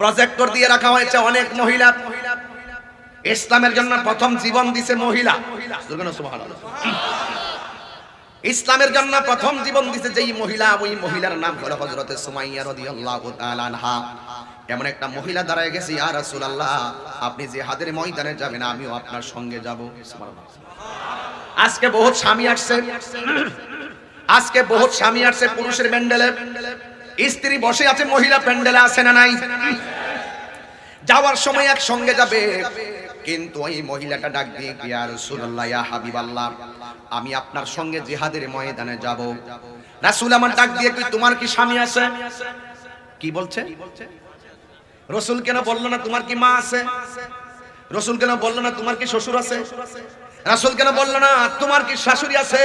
Projector দিয়ে রাখা হয়েছে অনেক মহিলা। ইসলামের জন্য প্রথম জীবন দিছে মহিলা। ইসলামের জন্য প্রথম জীবন দিছে যেই মহিলা, ওই মহিলার নাম হলো আনহা। এমন একটা মহিলা দাঁড়ায় গেছে, ইয়া রাসূলুল্লাহ, আপনি জিহাদের ময়দানে যাবেন, আমিও আপনার সঙ্গে যাব। আজকে বহুত স্বামী আসছে। আজকে বহুত স্বামী আসছে পুরুষের প্যান্ডেলে স্ত্রী বসে আছে, মহিলা প্যান্ডেলে আছে না নাই? যাওয়ার সময় এক সঙ্গে যাবে। কিন্তু ওই মহিলাটা ডাক দিয়ে আর রাসূলুল্লাহ, ইয়া হাবিবাল্লাহ, আমি আপনার সঙ্গে জিহাদের ময়দানে যাব। রাসূল আমার ডাক দিয়ে কি, তোমার কি স্বামী আছে? কি বলছে? রসুল কেন বলল না, তোমার কি মা আছে? রসুল কেন বলল না, তোমার কি শ্বশুর আছে? রাসুল কেন বলল না, তোমার কি শাশুড়ি আছে?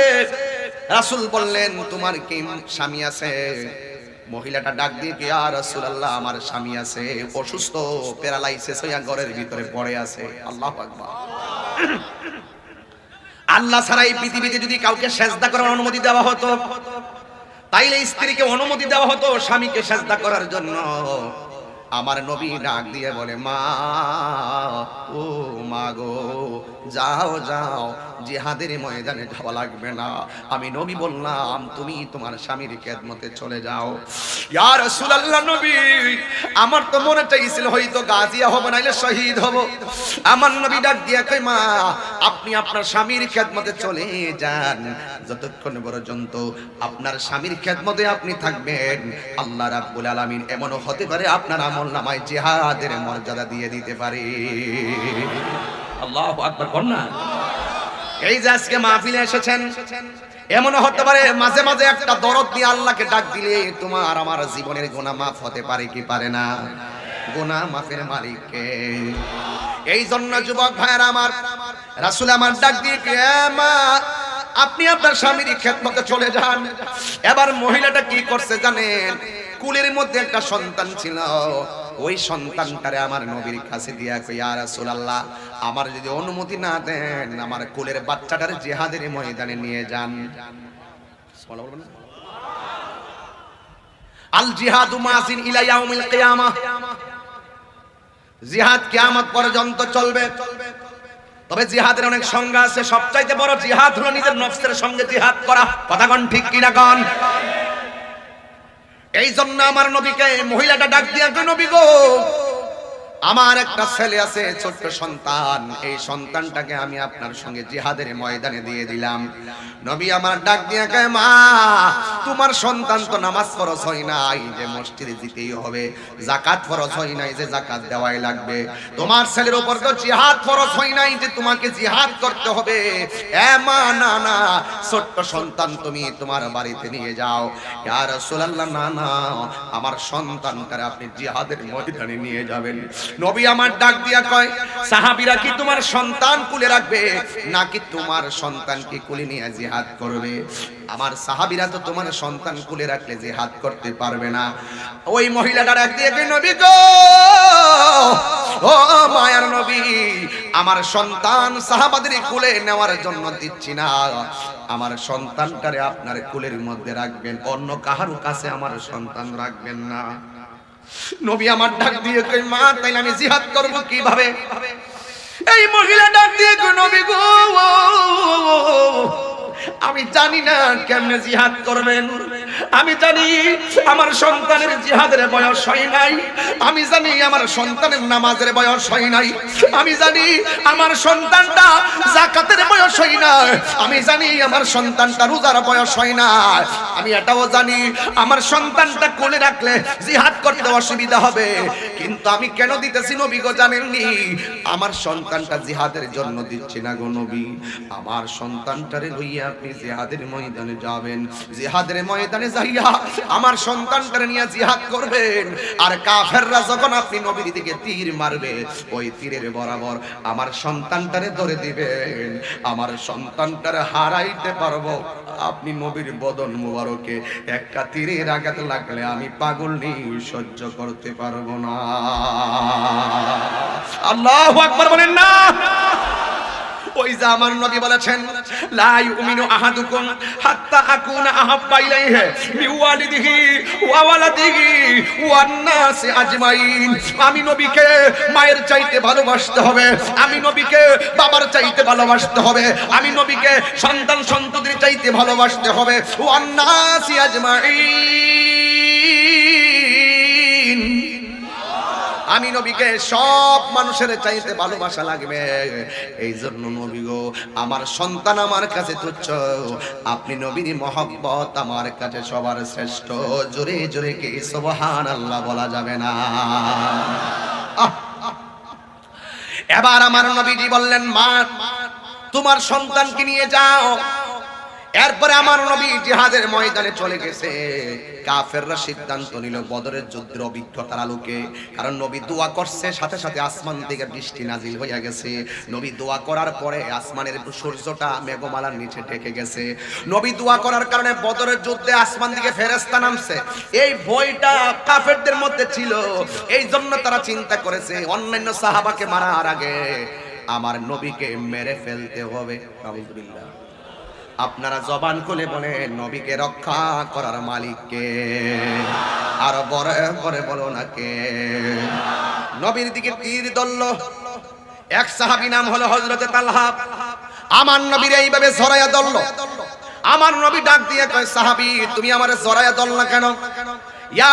রাসুল বললেন, তোমার কি স্বামী আছে? মহিলাটা ডাক দিয়ে কি আর রাসূলুল্লাহ, আমার স্বামী আছে, অসুস্থ, প্যারালাইসিস হইয়া ঘরের ভিতরে পড়ে আছে। আল্লাহু আকবার। আল্লাহ ছাড়া এই পৃথিবীতে যদি কাউকে সেজদা করার অনুমতি দেওয়া হতো, তাইলে স্ত্রীকে অনুমতি দেওয়া হতো স্বামীকে সেজদা করার জন্য। আমার নবী ডাক দিয়ে বলে, মা, ও মা গো যাও যাও, জিহাদের ময়দানে যাওয়া লাগবে না। আমি নবী বললাম, তুমি তোমার স্বামীর খেদমতে চলে যাও। ইয়া রাসূলুল্লাহ নবী, আমার তো মনে চাইছিল হয়তো গাজিয়া হব, নাইলে শহীদ হব। আমার নবী ডাক দিয়া কই মা, আপনি আপনার স্বামীর খেদমতে চলে যান। যতক্ষণ পর্যন্ত আপনার স্বামীর খেদমতে আপনি থাকবেন, আল্লাহ রাব্বুল আলামিন এমনও হতে পারে আপনার আমল নামায় জিহাদের মর্যাদা দিয়ে দিতে পারে। আল্লাহু আকবার কন্যা এই যে আজকে মাহফিলে এসেছেন, এমনও হতে পারে মাঝে মাঝে একটা দরদ দিয়ে আল্লাহকে ডাক দিলে তোমার আমার জীবনের গুনাহ মাফ হতে পারে কি পারে না? গুনাহ মাফের মালিককে। এই জন্য যুবক ভাইয়ের আমার, রাসূল আমার ডাক দিয়ে মা, আপনি আপনার স্বামীর খেদমতে চলে যান। এবার মহিলাটা কি করছে জানেন? কুলের মধ্যে একটা সন্তান ছিল। ওই সন্তানটারে আমার নবীর কাছে দিয়া কই, ইয়া রাসূলুল্লাহ, আমার যদি অনুমতি না দেন, আমার কুলের বাচ্চাটারে জিহাদের ময়দানে নিয়ে যান? আল জিহাদু মাসিন ইলা ইয়াউমিল কিয়ামাহ জিহাদ কিয়ামত পর্যন্ত চলবে। তবে জিহাদের অনেক সংজ্ঞা আছে। সবচাইতে বড় জিহাদ হলো নিজের নফসের সঙ্গে জিহাদ করা। কথা কোন ঠিক কিনা কোন এই জন্য আমার নবীকে মহিলাটা ডাক দিয়া নবী গো আমার একটা ছেলে আছে, ছোট্ট সন্তান। এই সন্তানটাকে আমি আপনার সঙ্গে জিহাদের ময়দানে দিয়ে দিলাম। নবী আমার ডাক দিয়া কয়, মা, তোমার সন্তান তো নামাজ ফরজ হয় নাই, যে মসজিদে যেতেই হবে জাকাত ফরজ হয় নাই, যে জাকাত দেওয়াই লাগবে। তোমার ছেলের উপর তো জিহাদ ফরজ হয় নাই, যে তোমাকে জিহাদ করতে হবে। এ মা, না না, ছোট্ট সন্তান তুমি তোমার বাড়িতে নিয়ে যাও। ইয়া রাসূলুল্লাহ, না না, আমার সন্তানটারে আপনি জিহাদের ময়দানে নিয়ে যাবেন। নবী আমার ডাক দিয়া কয়, সাহাবীরা কি তোমার সন্তান কুলে রাখবে? নাকি তোমার সন্তান কি কুলে নিয়ে জিহাদ করবে? আমার সাহাবীরা তো তোমার সন্তান কুলে রাখলে জিহাদ করতে পারবে না। ওই মহিলাটা ডাক দিয়ে নবী গো, ও মায়ার নবী, আমার সন্তান সাহাবাদের কুলে নেওয়ার জন্য দিচ্ছি না। আমার সন্তানটারে আপনার কুলের মধ্যে রাখবেন, অন্য কাহারও কাছে আমার সন্তান রাখবেন না। নবী আমার ডাক দিয়ে কই মা, তাইলে আমি জিহাদ করব কীভাবে? এই মহিলা ডাক দিয়ে কই নবী গো, আমি জানি না কেমনে জিহাদ করবেন। আমি জানি আমার সন্তানের জিহাদের বয়স হয় নাই। আমি জানি আমার সন্তানের নামাজের বয়স হয় নাই। আমি জানি আমার সন্তানটা জাকাতের বয়স হয় না আমি জানি আমার সন্তানটা রোজার বয়স হয় না আমি এটাও জানি আমার সন্তানটা কোলে রাখলে জিহাদ করতে অসুবিধা হবে। কিন্তু আমি কেন দিতেছি নবী গো জানেননি? আমার সন্তানটা জিহাদের জন্য দিচ্ছি না গো নবী। আমার সন্তানটারে লইয়া আপনি জিহাদের ময়দানে যাবেন। জিহাদের ময়দানে যাইয়া আমার সন্তানটারে নিয়ে জিহাদ করবেন। আর কাফেররা যখন আপনি নবীর দিকে তীর মারবে, ওই তীরের বরাবর আমার সন্তানটারে ধরে দিবেন। আমার সন্তানটারে হারাইতে পারব। আপনি নবীর বদন মুবারকে একটা তীরের আঘাত লাগলে আমি পাগল নেই, সহ্য করতে পারব না। আল্লাহ আকবার বলেন না। ওই আমার নবী বলেছেন, লা ইউমিনু আহাদুকুম হাত্তা আকুনা আহাব্বা ইলাইহি মিন ওয়ালিদিহি ওয়া ওয়ান নাসি আজমাইন। আমি নবীকে মায়ের চাইতে ভালোবাসতে হবে, আমি নবীকে বাবার চাইতে ভালোবাসতে হবে, আমি নবীকে সন্তান সন্ততির চাইতে ভালোবাসতে হবে। ওয়ান নাসি আজমাইন। আমি নবীকে সব মানুষের চাইতে ভালোবাসা লাগবে। এই জন্য নবী গো, আমার সন্তান আমার কাছে তুচ্ছ। আপনি নবীর মহব্বত আমার কাছে সবার শ্রেষ্ঠ। জোরে জোরে কে সুবহান আল্লাহ বলা যাবে না! এবার আমার নবীজি বললেন, মা, তোমার সন্তানকে নিয়ে যাও। এরপরে আমার নবী জিহাদের ময়দানে চলে গেছে। কাফেররা সিদ্ধান্ত নিল, বদরের যুদ্ধের অভিজ্ঞতার আলোকে। কারণ নবী দোয়া করছে, সাথে সাথে আসমান থেকে বৃষ্টি নাজিল হয়ে গেছে। নবী দোয়া করার পরে আসমানের সূর্যটা মেঘমালার নিচে ঢেকে গেছে। নবী দোয়া করার কারণে বদরের যুদ্ধে আসমান দিকে ফেরেস্তা নামছে। এই ভয়টা কাফেরদের মধ্যে ছিল। এই জন্য তারা চিন্তা করেছে, অন্যান্য সাহাবাকে মারার আগে আমার নবীকে মেরে ফেলতে হবে। আলহামদুলিল্লাহ আপনারা জবান খুলে বলে নবীকে রক্ষা করার মালিককে। আর বড় করে বলো না কে। নবীর দিকে তীর দল্ল এক সাহাবি নাম হলো হজরতে তালহা। আমার নবীর এইভাবে সরাইয়া দল্ল আমার নবী ডাক দিয়ে কয়, সাহাবি, তুমি আমার জরায়া দল না কেন? ইয়া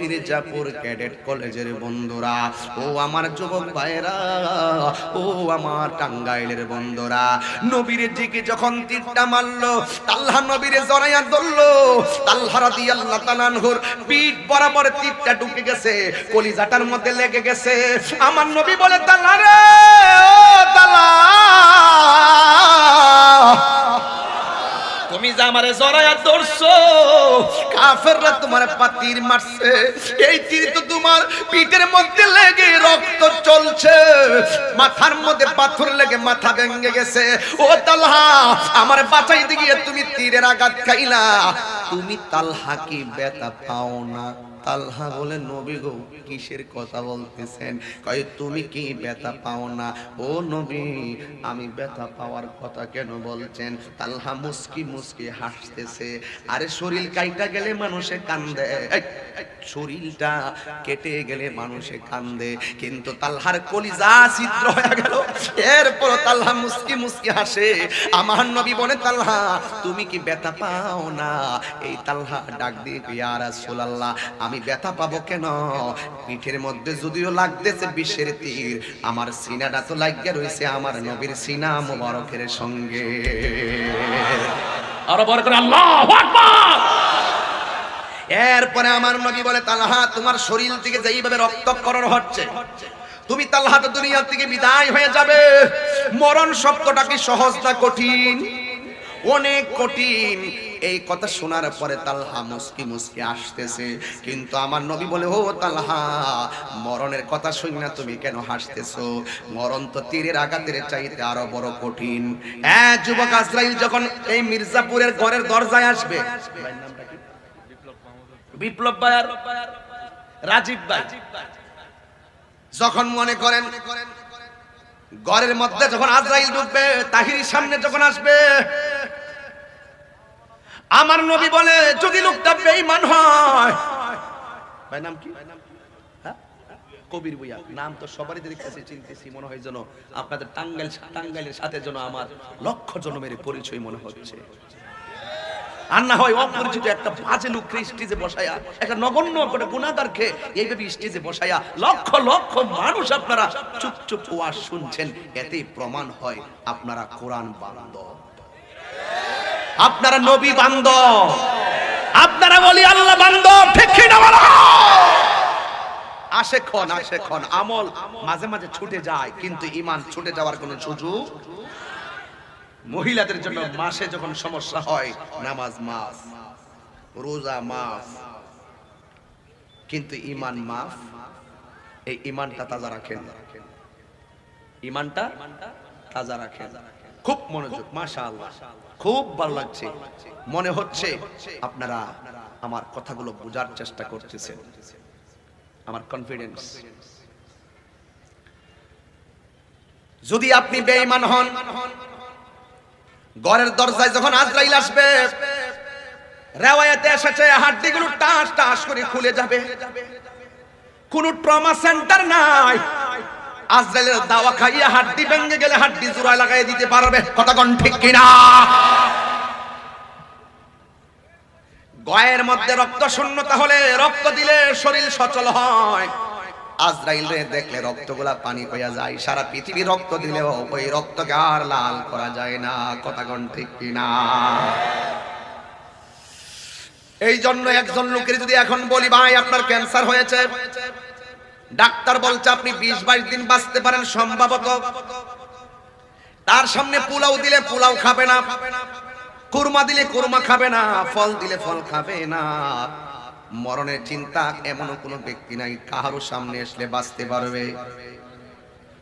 মির্জাপুর ক্যাডেট কলেজের বন্ধুরা, ও আমার যুবক ভাইরা ও আমার টাঙ্গাইলের বন্ধুরা, নবীর দিকে যখন তীরটা মারলো আল্লাহ নবীরে জড়াইয়া ধরলো আল্লাহ রাদিয়াল্লাহু তাআলা আনহুর পিঠ বরাবর তীরটা ঢুকে গেছে, কলিজাটার মধ্যে লেগে গেছে। আমার নবী বলে তাল্লা রে ও তাল্লা তুমি যে আমারে জড়াইয়া ধরছো, কাফেররা তোমার পাতির মারছে, এই তীর তো তোমার পিঠের মধ্যে লেগে রক্ত চলছে, মাথার মধ্যে পাথর লেগে মাথা ভেঙে গেছে। ও তালহা, আমার বাঁচাইতে গিয়ে তুমি তীরের আঘাত খাইলা। তুমি তালহা কি ব্যথা পাও না। তালহা বলে, নবী গো, কিসের কথা বলতেছেন? কয়, তুমি কি ব্যথা পাও না? ও নবী, আমি ব্যথা পাওয়ার কথা কেন বলছেন? তালহা মুস্কি মুস্কি হাসতেছে। আরে, শরীর কাইটা গেলে মানুষে কান্দে। শরীরটা কেটে গেলে মানুষে কান্দে। কিন্তু তালহার কলিজা ছিদ্র হয়ে গেল। এরপর তালহা মুস্কি মুস্কি হাসে। আমার নবী বলে, তালহা, তুমি কি ব্যথা পাও না? এই তালহা ডাক দিয়ে ইয়া রাসূলুল্লাহ আমি ব্যথা পাবো কেন? পিঠের মধ্যে যদিও লাগতেছে বিশ্বের তীর আমার সিনাটা তো লাগিয়ে রয়েছে আমার নবীর সিনা মোবারকের সঙ্গে। আরও বড় করে আল্লাহু আকবার! এরপরে আমার নবী বলে তালহা তোমার শরীর থেকে যেইভাবে রক্তক্ষরণ হচ্ছে তুমি তালহা তো দুনিয়া থেকে বিদায় হয়ে যাবে। মরণ শব্দটা কি সহজ না কঠিন? অনেক কঠিন। এই কথা শোনার পরে তালহা মুস্কি মুস্কি আসতেছে কিন্তু আমার নবী বলে, ও তালহা, মরণের কথা শুনি না তুমি কেন হাসতেছো? মরণ তো তীরের আঘাতের চাইতে আরও বড় কঠিন। হ্যাঁ যুবক আজরাইল, যখন এই মির্জাপুরের ঘরের দরজায় আসবে, বিপ্লব ভাই আর রাজীব ভাই, যখন মনে করেন, ঘরের মধ্যে যখন আজরাইল ঢুকবে, তাহিরির সামনে যখন আসবে আমার নবী বলে, যদি লোকটা বেঈমান হয়। হ্যাঁ? কবির বইয়া। নাম তো সবারই দেখতেছি, চিনতেছি, মনে হয় যেন আপনাদের টাঙ্গাইল টাঙ্গাইলের সাথে যেন আমার লক্ষ জনমের পরিচয় মনে হচ্ছে। আর না হয় অপরিচিত একটা বাজে লোক স্টেজে বসায়া, একটা নগণ্য করে গুণাগারকে এইভাবে স্টেজে বসায়া লক্ষ লক্ষ মানুষ আপনারা চুপ চুপ ওয়াজ শুনছেন। এতেই প্রমাণ হয় আপনারা কোরআন বান্ধব। আপনারা নবী বান্ধব আপনারা বলি আল্লাহ বান্ধব ঠিক না বলো? আসে ক্ষণ আসে ক্ষণ। আমল মাঝে মাঝে ছুটে যায়, কিন্তু ইমান ছুটে যাওয়ার কোনো সুযোগ মহিলাদের জন্য মাসে যখন সমস্যা হয়, নামাজ মাস রোজা মাফ, কিন্তু ইমান মাফ, এই ইমানটা তাজা রাখেন। ইমানটা তাজা রাখেন। খুব মনোযোগ, মাশাআল্লাহ। খুব ভালো লাগছে। মনে হচ্ছে আপনারা আমার কথাগুলো বোঝার চেষ্টা করতেছেন। আমার কনফিডেন্স যদি আপনি বেঈমান হন ঘরের দরজায় যখন আজরাইল আসবে রেওয়ায়াতে এসেছে হাড্ডিগুলো টাস টাস করে খুলে যাবে। কোন ট্রমা সেন্টার নাই। আজরাইলের দাওয়া খাইয়ে হাড্ডি ভেঙে গেলে হাড্ডি জোড়া লাগাই দিতে পারবে। কোন ঠিক কিনা? গয়ের মধ্যে রক্ত শূন্যতা হলে রক্ত দিলে শরীর সচল হয়। আজরাইল রে দেখলে রক্তগুলা পানি হইয়া যায়। সারা পৃথিবী রক্ত দিলেও ওই রক্তকে আর লাল করা যায় না। কথা কোন ঠিক কিনা? এই জন্য একজন লোকের যদি এখন বলি, ভাই, আপনার ক্যান্সার হয়েছে। ডাক্তার বলছে, আপনি বিশ বাইশ দিন বাঁচতে পারেন সম্ভবত। তার সামনে পোলাও দিলে পোলাও খাবে না কুরমা দিলে কুরমা খাবে না, ফল দিলে ফল খাবে না। মরণের চিন্তা এমনও কোনো ব্যক্তি নাই কাহারও সামনে আসলে বাঁচতে পারবে।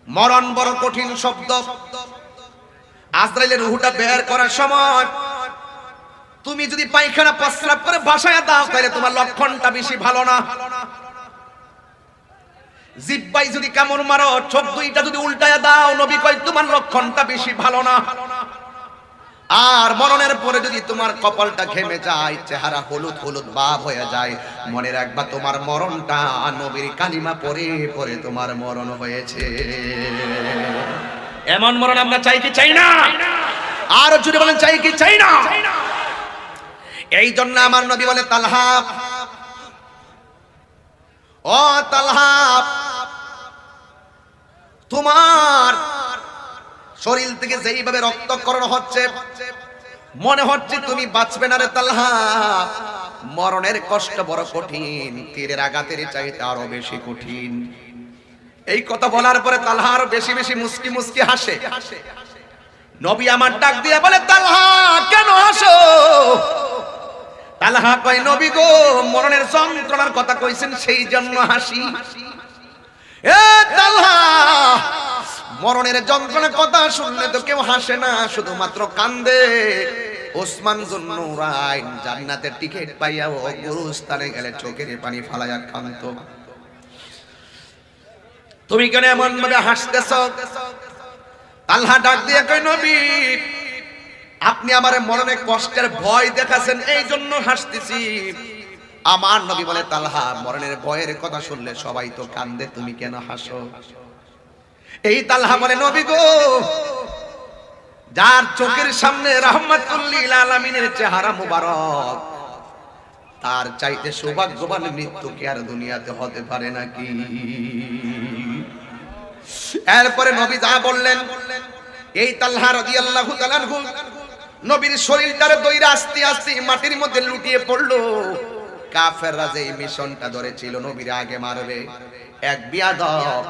মরণ বড় কঠিন শব্দ। আজরাইলের রুহুটা বের করার সময় তুমি যদি পায়খানা প্রস্রাব করে বাসায় দাও, তাহলে তোমার লক্ষণটা বেশি ভালো না। জিব্বাই যদি কামড় মারো চোখ দুইটা যদি উল্টায় দাও নবী কয় তোমার লক্ষণটা বেশি ভালো না। আর মরণের পরে যদি তোমার কপালটা ঘেমে যায় চেহারা হলুদ হলুদ ভাব হয়ে যায় মনে রাখবা তোমার মরণটা নবীর কালিমা পরে পরে তোমার মরণ হয়েছে। এমন মরণ আমরা চাই কি চাই না? আর যদি বলেন চাই কি চাই না। এই জন্য আমার নবী বলে তালহা। ও তালহা তোমার শরীর থেকে যেইভাবে রক্তকরণ হচ্ছে, মনে হচ্ছে তুমি বাঁচবে না রে তালহা। মরণের কষ্ট বড় কঠিন, তীরের আঘাতের চাইতে আরও বেশি কঠিন। এই কথা বলার পরে তালহা আরও বেশি বেশি মুস্কি মুস্কি হাসে। নবী আমার ডাক দিয়ে বলে, তালহা, কেন হাসো? তালহা কয়, নবী গো, মরণের যন্ত্রণার কথা কইছেন সেই জন্য হাসি। তালহা মরণের যন্ত্রণার কথা শুনলে তো কেউ হাসে না, শুধুমাত্র কান্দে। ওসমান জন্নুরাইন জান্নাতের টিকিট পাইয়া ও গুরুস্থানে গেলে চোখের পানি ফালাইয়া কান্ত তুমি কেন এমন ভাবে হাসতেছ? আল্লাহ ডাক দিয়ে কই নবী, আপনি আমার মরণে কষ্টের ভয় দেখাছেন এই জন্য হাসতেছি। আমার নবী বলে, তালহা, মরণের ভয়ের কথা শুনলে সবাই তো কান্দে, তুমি কেন হাসো? এই তালহা বলে, নবী গো, যার চোখের সামনে রহমাতুল্লিল চেহারা মুবারক, তার চাইতে সৌভাগ্যবান মৃত্যু কি আর দুনিয়াতে হতে পারে নাকি? এরপরে নবী যা বললেন, এই রাদিয়াল্লাহু তাআলা আনহু, নবীর শরীরটারে দইরা আস্তে আস্তে মাটির মধ্যে লুটিয়ে পড়ল। কাফেররা যে মিশনটা ধরেছিল, নবীর আগে মারবে। এক বিয়াদব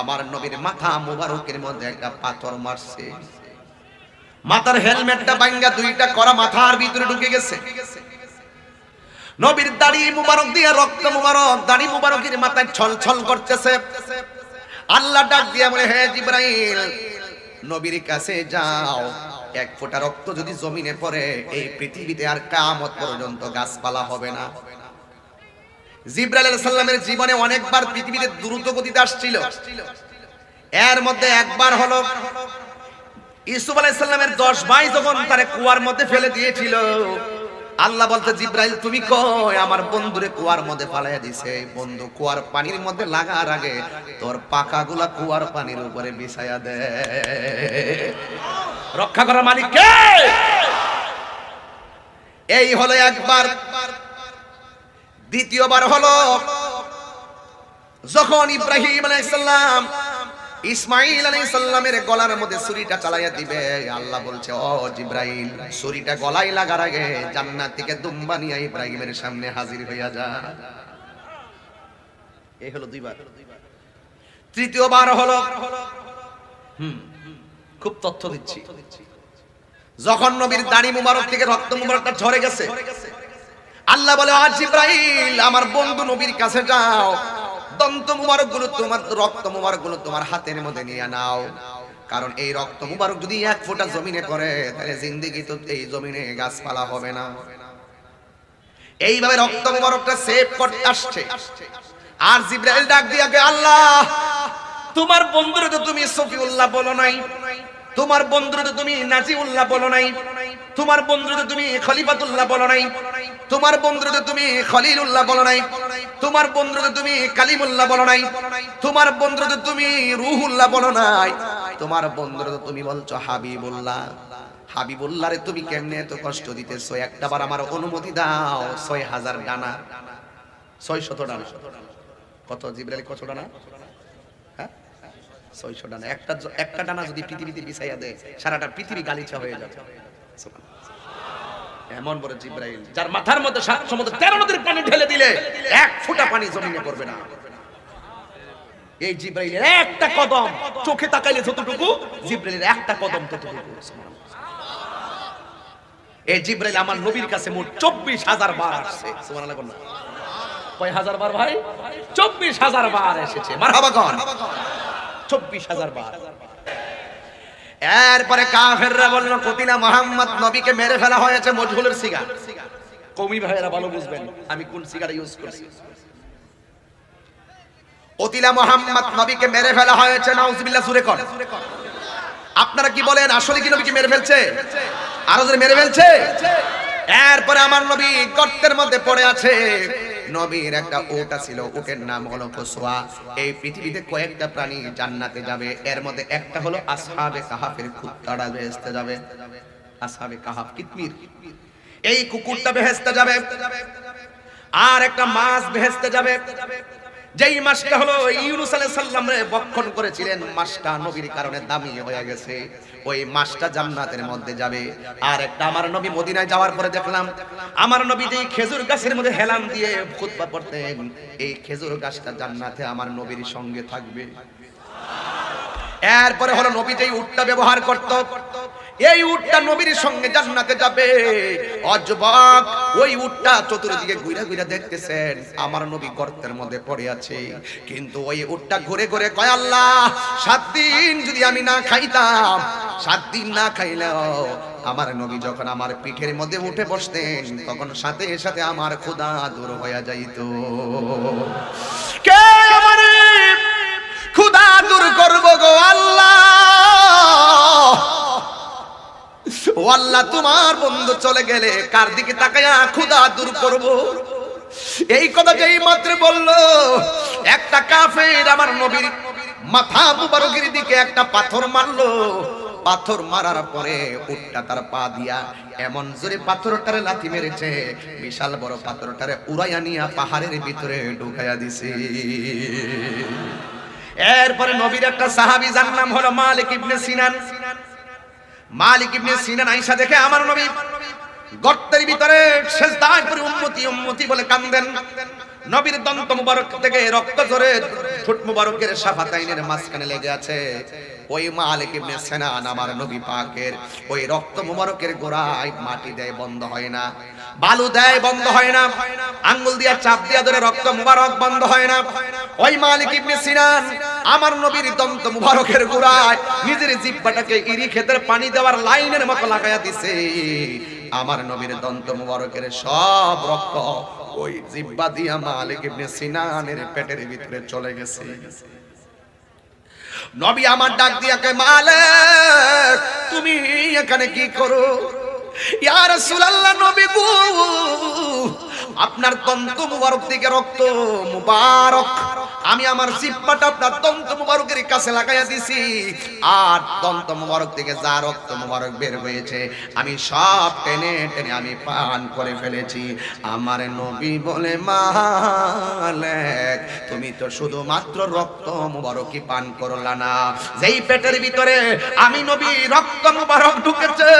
আমার নবীর মাথা মুবারকের মধ্যে একটা পাথর মারছে। মাথার হেলমেটটা ভাঙ্গা দুইটা করা মাথার ভিতরে ঢুকে গেছে। নবীর দাড়ি মুবারক দিয়ে, রক্ত মুবারক, দাড়ি মুবারকের মাথায় ছল ছল করতেছে। আল্লাহ ডাক দিয়া বলে, হে জিব্রাইল, নবীর কাছে যাও। এক ফোঁটা রক্ত যদি জমিনে পড়ে, এই পৃথিবীতে আর কামত পর্যন্ত গাছপালা হবে না। জিব্রাইল সালামের জীবনে অনেকবার পৃথিবীতে দ্রুত গতিতে আসছিল। এর মধ্যে একবার হলো ইসুফ আলাইহিস সালামের 10 ভাই যখন তারে কুয়ার মধ্যে ফেলে দিয়েছিল, আল্লাহ বলতে, জিব্রাইল, তুমি কই? আমার বন্ধুরে কুয়ার মধ্যে পালাইয়া দিছে। বন্ধু, কুয়ার পানির মধ্যে লাগার আগে তোর পাকাগুলা কুয়ার পানির উপরে বিছায়া দে। রক্ষা করার মালিক কে? এই হলো একবার দ্বিতীয়বার হলো, যখন ইব্রাহিম আলাইহিসসালাম ইসমাইল আলাইহিস সালামের গলার মধ্যে ছুরিটা চালাইয়া দিবে, আল্লাহ বলছে, ও জিব্রাইল, ছুরিটা গলায় লাগার আগে জান্নাত থেকে দুম্বা নিয়ে ইব্রাহিমের সামনে হাজির হইয়া যা। এই হলো দুইবার। তৃতীয়বার হলো, হুম, খুব তথ্য দিচ্ছি। যখন নবীর দাড়ি মুবারক থেকে রক্ত মুবারকটা ঝরে গেছে আল্লাহ বলে, আজ জিব্রাইল, আমার বন্ধু নবীর কাছে যাও। দন্ত মুবারকগুলো তোমার, রক্ত মুবারকগুলো তোমার হাতের মধ্যে নিয়ে নাও। কারণ এই রক্ত মুবারক যদি এক ফোঁটা জমিনে করে, তাহলে জিন্দিগি তো এই জমিনে গাছপালা হবে না। এইভাবে রক্ত মুবারকটা সেভ করতে আসছে। আর জিব্রাইল ডাক দিয়া কে, আল্লাহ, তোমার বন্ধুরে তো তুমি সফিউল্লাহ বলো নাই। তোমার বন্ধুরে তো তুমি নাজিউল্লাহ বলো নাই। তোমার বন্ধুরে তো তুমি খলিফাতুল্লাহ বলো নাই। তোমার বন্ধুরে তো তুমি খলিলুল্লাহ বলো নাই। তোমার বন্ধুরে তো তুমি কালিমুল্লাহ বলো নাই। তোমার বন্ধুরে তো তুমি রুহুল্লাহ বলো নাই। তোমার বন্ধুরে তো তুমি বলছো হাবিবুল্লাহ। হাবিবুল্লাহ রে, তুমি কেমনে এত কষ্ট দিতেছো? একটা বার আমার অনুমতি দাও। ছয় হাজার ডানা। ছয় শত ডানা। কত জিব্রাইল? কত ডানা? হ্যাঁ? ছয়শো ডানা। একটা একটা ডানা যদি পৃথিবীতে বিছাইয়া দেয়, সারাটা পৃথিবী গালিচা হয়ে যাবে। এমন বড় জিব্রাইল, যার মাথার মধ্যে সাত সমুদ্র তেরো নদীর পানি ঢেলে দিলে এক ফোঁটা পানি জমিনে পড়বে না। এই জিব্রাইলের একটা কদম চোখে তাকাইলে যতটুকু, জিব্রাইলের একটা কদম ততটুকু। এই জিব্রাইল আমার নবীর কাছে মোট চব্বিশ হাজার বার আসছে। সুবহানাল্লাহ না। কয় হাজার বার ভাই? চব্বিশ হাজার বার এসেছে। মারহাবা কন চব্বিশ হাজার বার। এরপরে কাফেররা বলল কতিলা মোহাম্মদ নবীকে মেরে ফেলা হয়েছে মজহুলের সিগার। কমি ভাইয়েরা ভালো বুঝবেন। আমি কোন সিগার ইউজ করছি? অতিলা মোহাম্মদ নবীকে মেরে ফেলা হয়েছে নাউজুবিল্লাহ সুরে কর। আপনারা কি বলেন আসলে কি নবীকে মেরে ফেলছে? আরও মেরে ফেলছে? এরপরে আমার নবী গর্তের মধ্যে পড়ে আছে নবীর একটা ওটা ছিল ওটের নাম হলো কসুয়া এই পৃথিবীতে কয়েকটা প্রাণী জান্নাতে যাবে, এর মধ্যে একটা হলো আসহাবে কাহাফের কুত্তাটা বেহেস্তে যাবে। আসহাবে কাহাফ কিতমির। এই কুকুরটা বেহেস্তে যাবে, আর একটা মাছ বেহেস্তে যাবে। যেই মাছটা হলো ইউনুস আলাইহিস সালাম বক্ষণ করেছিলেন, মাছটা নবীর কারণে দামি হয়ে গেছে। ওই মাসটা জান্নাতের মধ্যে যাবে। আর একটা আমার নবী মদিনায় যাওয়ার পরে দেখলাম, আমার নবী যেই খেজুর গাছের মধ্যে হেলান দিয়ে খুতবা পড়তেন, এই খেজুর গাছটা জান্নাতে আমার নবীর সঙ্গে থাকবে। এরপরে হলো নবী যেই উটটা ব্যবহার করত এই উটটা নবীর সঙ্গে জান্নাতে যাবে। অজবাক, ওই উটটা চতুর্দিকে ঘুরে ঘুরে দেখতেছেন। আমার নবী গর্তের মধ্যে পড়ে আছে। কিন্তু ওই উটটা ঘুরে ঘুরে কয়, আল্লাহ, সাত দিন যদি আমি না খাইতাম, সাত দিন না খাইলেও আমার নবী যখন আমার পিঠের মধ্যে উঠে বসতেন, তখন সাথে সাথে আমার ক্ষুধা দূর হয়ে যাইত। কে আমারে ক্ষুধা দূর করব গো, আল্লাহ? আল্লাহ তোমার বন্ধু চলে গেলে কার দিকে তাকায়া ক্ষুধা দূর করব? এই কথা যেই মাত্র বলল, একটা কাফের আমার নবীর মাথা মুবারকের দিকে একটা পাথর মারলো। পাথর মারার পরে উটটা তার পা দিয়া এমন জোরে পাথরটারে লাথি মেরেছে, বিশাল বড় পাথরটারে উড়াইয়া নিয়া পাহাড়ের ভিতরে ঢুকাইয়া দিছে। এরপরে নবীর একটা সাহাবী, যার নাম হলো মালিক ইবনে সিনান মালিক ইবনে সিনান আয়েশা দেখে, আমার নবী গর্তের ভিতরে সেজদায় করে উম্মতি উম্মতি বলে কান্দেন। নবীর দন্ত মুবারক থেকে রক্ত ঝরে ঠোঁট মুবারকের শাফাতাইনের মাঝখানে লেগে আছে। ওই মালিক ইবনে সিনান আমার নবী পাকের ওই রক্ত মুবারকের গোড়ায় মাটি দেয়, বন্ধ হয় না। বালু দেয়, বন্ধ হয় না। আঙ্গুল দিয়া চাপ দিয়া ধরে রক্ত মুবারক বন্ধ হয় না। ওই মালিক ইবনে সিনান আমার নবীর দন্ত মুবারকের গোড়ায় নিজের জিব্বাটাকে ইরি ক্ষেতের পানি দেওয়ার লাইনের মতো লাগাইয়া দিছে। আমার নবীর দন্ত মুবারকের সব রক্ত ওই জিব্বা দিয়া মালিক ইবনে সিনানের পেটের ভিতরে চলে গেছে। নবী আমার ডাক দিয়া কে মালিক, তুমি এখানে কি করো? ইয়া রাসূলুল্লাহ, নবী গো। আপনার দন্ত মুবারক থেকে রক্ত মুবারক। আমি আমার জিব্বাটা আপনার দন্ত মুবারকের কাছে লাগাইয়া দিছি। আর দন্ত মুবারক থেকে যা রক্ত মুবারক বের হয়েছে, আমি সব টেনে টেনে আমি পান করে ফেলেছি। আমার নবী বলে, মালেক, তুমি তো শুধুমাত্র রক্ত মুবারকই পান করলা না। যেই পেটের ভিতরে আমি নবী রক্ত মুবারক ঢুকেছে,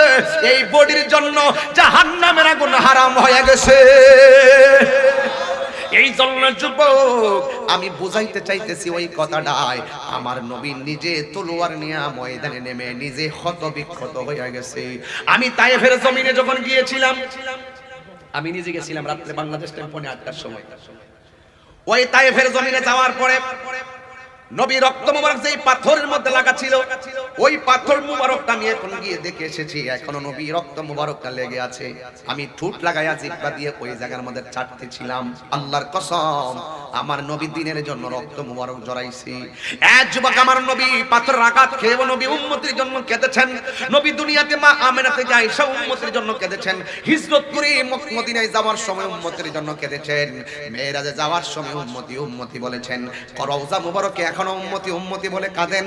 এই বডির জন্য জাহান্নামের আগুন হারাম হয়ে গেছে। এই জন্য, যুবক, আমি বুঝাইতে চাইতেছি ওই কথাটাই। আমার নবী নিজে তলোয়ার নিয়ে ময়দানে নেমে নিজে হত বিক্ষত হয়ে গেছে। আমি তাই ফের জমিনে যখন গিয়েছিলাম, আমি নিজে গেছিলাম রাত্রে বাংলাদেশ টাইম পৌনে আটটার সময়। ওই তাই ফের জমিনে যাওয়ার পরে নবী রক্ত মুবারক যেই পাথরের মধ্যে লাগা ছিল, ওই পাথর মুবারকটা আমি এখন গিয়ে দেখে এসেছি। এখনও নবী রক্ত মুবারকটা লেগে আছে। আমি ঠুট লাগাইয়া জিব্বা দিয়ে ওই জায়গার মধ্যে চাটতে ছিলাম। আল্লাহর কসম, আমার নবী দিনের জন্য রক্ত মুবারক জড়াইছি। এক যুবক আমার নবী পাথরের আঘাত খেয়ে নবী উম্মতির জন্য কেঁদেছেন। নবী দুনিয়াতে মা আমেনা থেকে আয়েশা উম্মতির জন্য কেঁদেছেন। হিজরত করে মদিনায় যাওয়ার সময় উম্মতির জন্য কেঁদেছেন। মেয়েরাজে যাওয়ার সময় উম্মতি উম্মতি বলেছেন রওজা মুবারকে এখনও উম্মতি উম্মতি বলে কাঁদেন।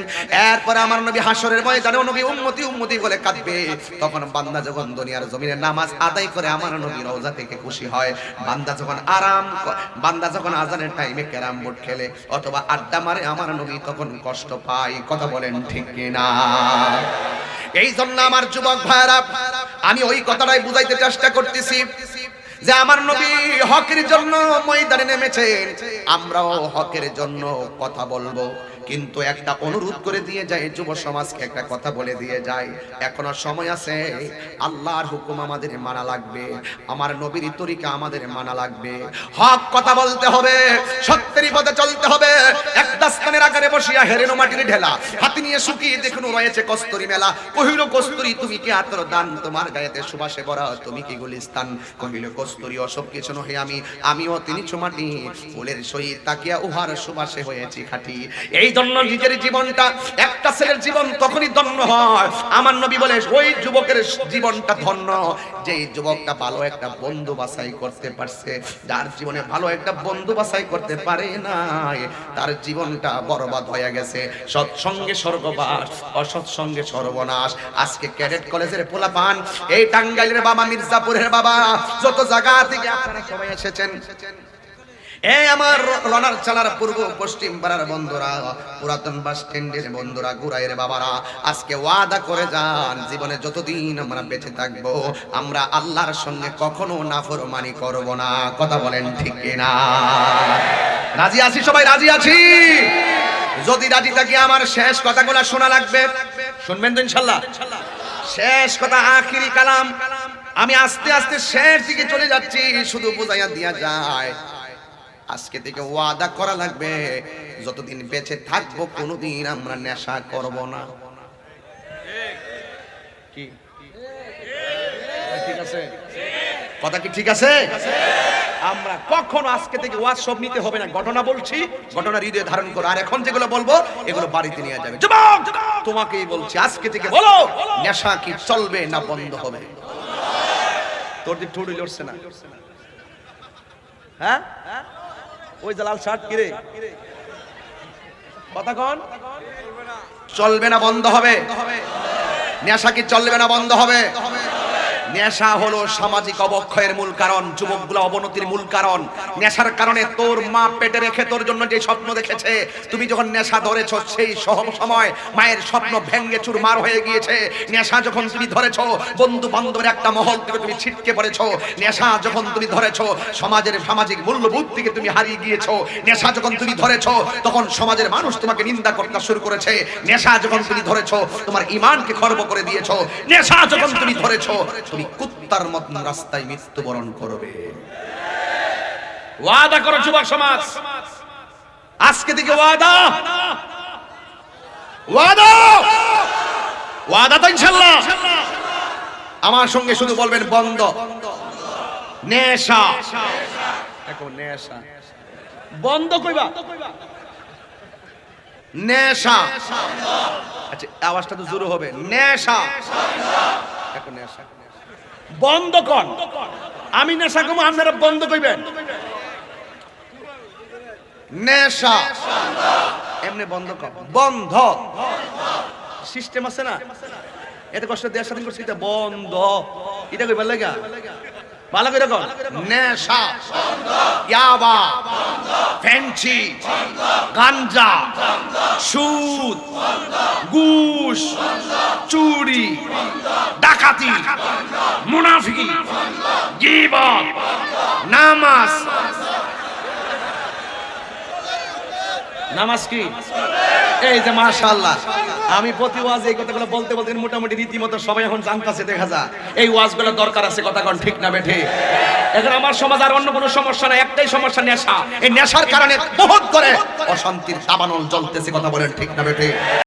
এরপরে আমার নবী হাসরের ময়দানেও নবী উম্মতি উম্মতি বলে কাঁদবে। তখন বান্দা যখন দুনিয়ার জমিনে নামাজ আদায় করে আমার নবী রওজা থেকে খুশি হয়। বান্দা যখন আরাম বান্দা যখন আজানের টাইমে ক্যারাম বোর্ড খেলে অথবা আড্ডা মারে, আমার নবী তখন কষ্ট পায়। কথা বলেন ঠিক কিনা? এই জন্য আমার যুবক ভাইরা আমি ওই কথাটাই বুঝাইতে চেষ্টা করতেছি। যে আমার নবী হকের জন্য ময়দানে নেমেছেন আমরাও হকের জন্য কথা বলব। কিন্তু একটা অনুরোধ করে দিয়ে যায় যুব সমাজকে একটা কথা বলে দিয়ে যায়, এখনও সময় আছে, আল্লাহর হুকুম আমাদের মানা লাগবে, আমার নবীর তরিকা আমাদের মানা লাগবে, হক কথা বলতে হবে, সত্যের পথে চলতে হবে, এক দাস্তানের আকারে বসিয়া হেরেনো মাটির ঢেলা, হাতি নিয়ে শুকিয়ে দেখুন রয়েছে কস্তুরি মেলা, কহিল, কস্তুরি, তুমি কি আতর দান? তোমার গায়েতে সুবাসে ভরা তুমি কি গুলিস্তান? কহিল, কস্তুরি, অসব কিছু নহে আমি, আমিও তিনি চুমাটি ফুলের সহিত তাকিয়া উহার সুবাসে হয়েছি খাটি। এই জন্য নিজের জীবনটা, একটা ছেলের জীবন তখনই ধন্য হয়। আমার নবী বলে, ওই যুবকের জীবনটা ধন্য। যেই যুবকটা ভালো একটা বন্ধু বাছাই করতে পারছে, যার জীবনে ভালো একটা বন্ধু বাছাই করতে পারে নাই, তার জীবনটা বরবাদ হয়ে গেছে। সৎসঙ্গে স্বর্গবাস, অসৎসঙ্গে সর্বনাশ। আজকে ক্যাডেট কলেজের পোলাপান, এই টাঙ্গাইলের বাবা, মির্জাপুরের বাবা, যত জায়গা থেকে আপনারা সবাই এসেছেন এই আমার রনার চালার পূর্ব পশ্চিম পাড়ার বন্ধুরা, পুরাতন বাস স্ট্যান্ডের বন্ধুরা বাবারা, আজকে ওয়াদা করে যান, জীবনে যতদিন আমরা বেঁচে আমরা আল্লাহর সঙ্গে কখনো নাফরমানি করব না। কথা বলেন ঠিক না রাজি আছি সবাই, রাজি আছি? যদি রাজি থাকি আমার শেষ কথাগুলো শোনা লাগবে। শুনবেন তো ইনশাল্লাহ। শেষ কথা, আখিরি কালাম। আমি আস্তে আস্তে শেষ দিকে চলে যাচ্ছি, শুধু বুঝাইয়া দিয়া যায়। আজকে থেকে ওয়াদা করা লাগবে, যতদিন বেঁচে থাকব কোনোদিন আমরা নেশা করব না। ঠিক আছে? কথা কি ঠিক আছে? আমরা কখনো আজকে থেকে ওয়াজ সব নিতে হবে না। ঘটনা বলছি, ঘটনা হৃদয়ে ধারণ করো। আর এখন যেগুলো বলব, এগুলো বাড়িতে নিয়ে যাবে। যুবক, তোমাকেই বলছি, আজকে থেকে বলো, নেশা কি চলবে না বন্ধ হবে? তোর দিক ঠুড়ি লড়ছে না। হ্যাঁ? ওই যে লাল শার্ট কিরে? কথা কন। চলবে না, বন্ধ হবে। নেশা কি চলবে না, বন্ধ হবে? নেশা হলো সামাজিক অবক্ষয়ের মূল কারণ, যুবকগুলো অবনতির মূল কারণ। নেশার কারণে তোর মা পেটে রেখে তোর জন্য যে স্বপ্ন দেখেছে, তুমি যখন নেশা ধরেছ সেই সহম সময় মায়ের স্বপ্ন ভেঙ্গে চুরমার হয়ে গিয়েছে। নেশা যখন তুমি ধরেছ বন্ধু বান্ধবের একটা মহল থেকে তুমি ছিটকে পড়েছ। নেশা যখন তুমি ধরেছ, সমাজের সামাজিক মূল্যবোধ থেকে তুমি হারিয়ে গিয়েছো। নেশা যখন তুমি ধরেছ, তখন সমাজের মানুষ তোমাকে নিন্দা করতে শুরু করেছে। নেশা যখন তুমি ধরেছ, তোমার ইমানকে খর্ব করে দিয়েছ। নেশা যখন তুমি ধরেছ তুমি কুত্তার মতন রাস্তায় মৃত্যুবরণ করবে। ওয়াদা করো যুবক সমাজ। আজকে থেকে ওয়াদা। ওয়াদা! ওয়াদা তো ইনশাল্লাহ আমার সঙ্গে শুধু বলবেন বন্ধ। নেশা। এখন নেশা। বন্ধ কইবা? নেশা। আচ্ছা আওয়াজটা তো জোরে হবে। নেশা। এখন নেশা। বন্ধ কন আমি নেশা কম আপনারা বন্ধ করবেন। নেশা। এমনি বন্ধ কর। বন্ধ। সিস্টেম আছে না? এত কষ্ট দেশ করছি, এটা বন্ধ। এটা কইবার লাগা? ভালো করে কর নেশা ইয়াবা ফেন্সি গাঞ্জা সুদ ঘুষ চুরি ডাকাতি মুনাফিকি গীবত নামাজ। নামাজ কি? এই যে মাশাআল্লাহ, আমি প্রতি ওয়াজ এই কথাগুলো বলতে বলতে মোটামুটি রীতিমতো সবাই এখন জানতাছে, দেখা যা এই ওয়াজগুলো দরকার আছে কথা কোন, ঠিক না বেঠে? এখন আমার সমাজ আর অন্য কোনো সমস্যা না একটাই সমস্যা নেশা। এই নেশার কারণে বহুত করে অশান্তির দাবানল জ্বলতেছে, কথা বলেন, ঠিক না বেঠে?